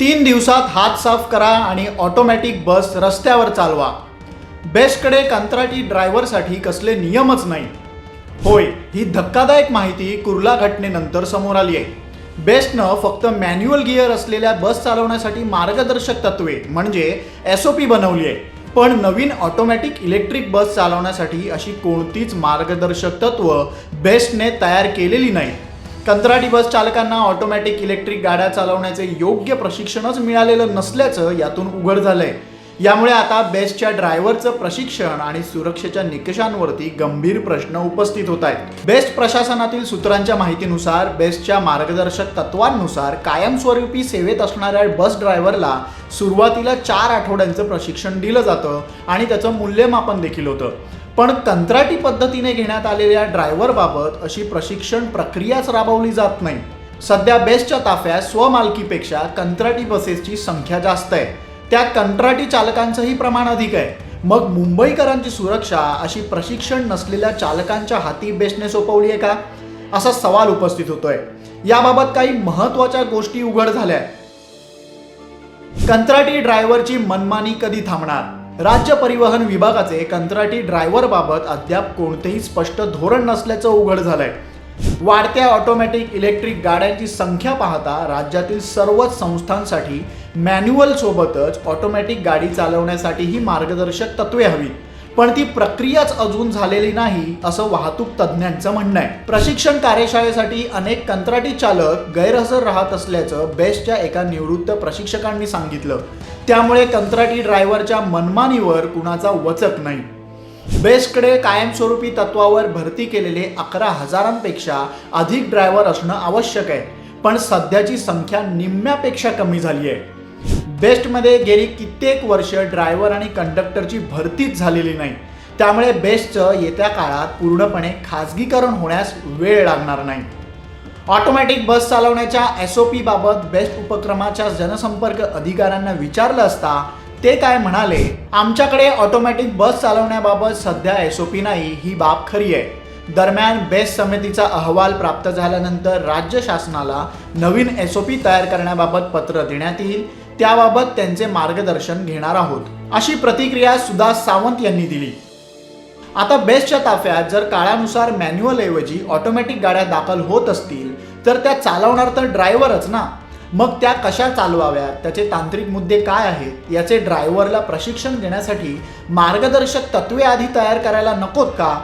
तीन दिवसात हात साफ करा आणि ऑटोमॅटिक बस रस्त्यावर चालवा. बेस्टकडे कंत्राटी ड्रायव्हरसाठी कसले नियमच नाही. होय ही धक्कादायक माहिती कुर्ला घटनेनंतर समोर आली आहे. बेस्टनं फक्त मॅन्युअल गिअर असलेल्या बस चालवण्यासाठी मार्गदर्शक तत्वे म्हणजे एस ओ पी बनवली आहे. पण नवीन ऑटोमॅटिक इलेक्ट्रिक बस चालवण्यासाठी अशी कोणतीच मार्गदर्शक तत्व बेस्टने तयार केलेली नाही कंत्राटी बस चालकांना ऑटोमॅटिक इलेक्ट्रिक गाड्या चालवण्याचे योग्य प्रशिक्षणच मिळालेलं नसल्याचं यातून उघड झालंय. यामुळे आता बेस्टच्या ड्रायव्हरचं प्रशिक्षण आणि सुरक्षेच्या निकषांवरती गंभीर प्रश्न उपस्थित होत आहेत. बेस्ट प्रशासनातील सूत्रांच्या माहितीनुसार बेस्टच्या मार्गदर्शक तत्वांनुसार कायमस्वरूपी सेवेत असणाऱ्या बस ड्रायव्हरला सुरुवातीला चार आठवड्यांचं प्रशिक्षण दिलं जातं आणि त्याचं मूल्यमापन देखील होतं. पण कंत्राटी पद्धतीने घेण्यात आलेल्या ड्रायव्हरबाबत अशी प्रशिक्षण प्रक्रियाच राबवली जात नाही. सध्या बेस्टच्या ताफ्यात स्वमालकीपेक्षा कंत्राटी बसेसची संख्या जास्त आहे. त्या कंत्राटी चालकांचंही प्रमाण अधिक आहे. मग मुंबईकरांची सुरक्षा अशी प्रशिक्षण नसलेल्या चालकांच्या हाती बेस्टने सोपवली आहे का? असा सवाल उपस्थित होतोय. याबाबत काही महत्त्वाच्या गोष्टी उघड झाल्या आहेत. कंत्राटी ड्रायव्हरची मनमानी कधी थांबणार? राज्य परिवहन विभागाचे कंत्राटी ड्रायव्हरबाबत अद्याप कोणतेही स्पष्ट धोरण नसल्याचं उघड झालंय. वाढत्या ऑटोमॅटिक इलेक्ट्रिक गाड्यांची संख्या पाहता राज्यातील सर्वच संस्थांसाठी मॅन्युअल सोबतच ऑटोमॅटिक गाडी चालवण्यासाठीही मार्गदर्शक तत्वे हवी पण ती प्रक्रियाच अजून झालेली नाही असं वाहतूक तज्ज्ञांचं म्हणणं आहे. प्रशिक्षण कार्यशाळेसाठी अनेक कंत्राटी चालक गैरहजर राहत असल्याचं बेस्टच्या एका निवृत्त प्रशिक्षकांनी सांगितलं. त्यामुळे कंत्राटी ड्रायव्हरच्या मनमानीवर कुणाचा वचक नाही. बेस्टकडे कायमस्वरूपी तत्वावर भरती केलेले अकरा हजारांपेक्षा अधिक ड्रायव्हर असणं आवश्यक आहे. पण सध्याची संख्या निम्म्यापेक्षा कमी झाली आहे. बेस्टमध्ये गेली कित्येक वर्ष ड्रायव्हर आणि कंडक्टरची भरतीच झालेली नाही. त्यामुळे बेस्टचं येत्या काळात पूर्णपणे खाजगीकरण होण्यास वेळ लागणार नाही. ऑटोमॅटिक बस चालवण्याच्या एस ओ पीबाबत बेस्ट उपक्रमाच्या जनसंपर्क अधिकाऱ्यांना विचारलं असता ते काय म्हणाले आमच्याकडे ऑटोमॅटिक बस चालवण्याबाबत सध्या एस ओ पी नाही ही बाब खरी आहे. दरम्यान बेस्ट समितीचा अहवाल प्राप्त झाल्यानंतर राज्य शासनाला नवीन एस ओ पी तयार करण्याबाबत पत्र देण्यात येईल. त्याबाबत त्यांचे मार्गदर्शन घेणार आहोत. अशी प्रतिक्रिया सुधा सावंत यांनी दिली. आता बेस्टच्या ताफ्यात जर काळानुसार मॅन्युअल ऐवजी ऑटोमॅटिक गाड्या दाखल होत असतील तर त्या चालवणार तर ड्रायव्हरच ना? मग त्या कशा चालवाव्यात? त्याचे तांत्रिक मुद्दे काय आहेत? याचे ड्रायव्हरला प्रशिक्षण देण्यासाठी मार्गदर्शक तत्वे आधी तयार करायला नकोत का?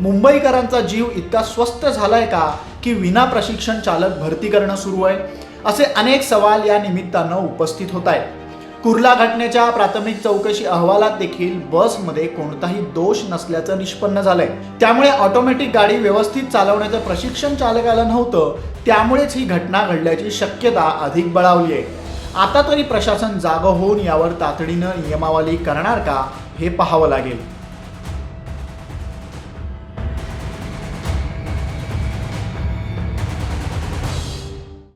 मुंबईकरांचा जीव इतका स्वस्त झालाय का की विना प्रशिक्षण चालक भरती करणं सुरू आहे? असे अनेक सवाल या निमित्तानं उपस्थित होत आहेत कुर्ला घटनेच्या प्राथमिक चौकशी अहवालात देखील बसमध्ये कोणताही दोष नसल्याचं निष्पन्न झालंय. त्यामुळे ऑटोमॅटिक गाडी व्यवस्थित चालवण्याचं प्रशिक्षण चालकाला नव्हतं त्यामुळेच ही घटना घडल्याची शक्यता अधिक बळावली आहे. आता तरी प्रशासन जागं होऊन यावर तातडीनं नियमावली करणार का हे पाहावं लागेल.